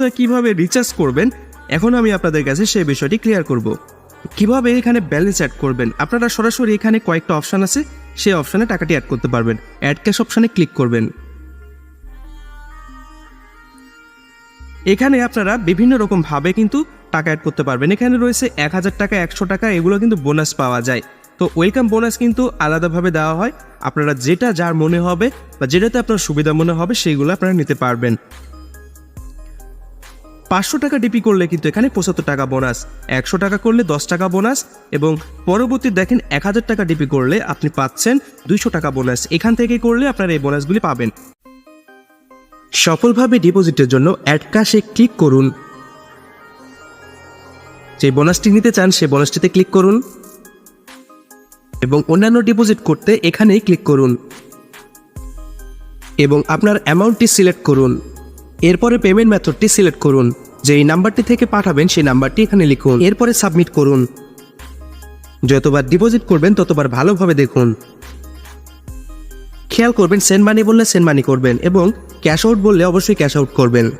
কীভাবে রিচার্জ করবেন? এখন আমি আপনাদের কাছে সেই বিষয়টি ক্লিয়ার করব। কীভাবে এখানে ব্যালেন্স অ্যাড করবেন? আপনারা সরাসরি এখানে কয়েকটা অপশান আছে। সেই অপশানে টাকাটি অ্যাড করতে পারবেন। অ্যাড ক্যাশ অপশানে ক্লিক করবেন। এখানে আপনারা বিভিন্ন রকম ভাবে কিন্তু টাকা অ্যাড করতে পারবেন। এখানে রয়েছে এক হাজার টাকা, একশো টাকা, এগুলো কিন্তু বোনাস পাওয়া যায়। তো ওয়েলকাম বোনাস কিন্তু আলাদাভাবে দেওয়া হয়। আপনারা যেটা, যার মনে হবে বা যেটাতে আপনার সুবিধা মনে হবে সেইগুলো আপনারা নিতে পারবেন। পাঁচশো টাকা ডিপি করলে কিন্তু এখানে পঁচাত্তর টাকা বোনাস, একশো টাকা করলে দশ টাকা বোনাস এবং পরবর্তী দেখেন এক হাজার টাকা ডিপি করলে আপনি পাচ্ছেন দুইশো টাকা বোনাস। এখান থেকে করলে আপনারা এই বোনাসগুলি পাবেন। সফলভাবে ডিপোজিটের জন্য অ্যাড ক্যাশে ক্লিক করুন। যে বোনাসটি নিতে চান সে বোনাসটিতে ক্লিক করুন এবং অন্যান্য ডিপোজিট করতে এখানেই ক্লিক করুন এবং আপনার অ্যামাউন্টটি সিলেক্ট করুন। এরপরে পেমেন্ট মেথডটি সিলেক্ট করুন। যে এই নাম্বারটি থেকে পাঠাবেন সেই নাম্বারটি এখানে লিখুন। এরপরে সাবমিট করুন। যতবার ডিপোজিট করবেন, ততবার ভালোভাবে দেখুন। খেয়াল করবেন সেন্ড মানি বললে সেন্ড মানি করবেন এবং ক্যাশ আউট বললে অবশ্যই ক্যাশ আউট করবেন।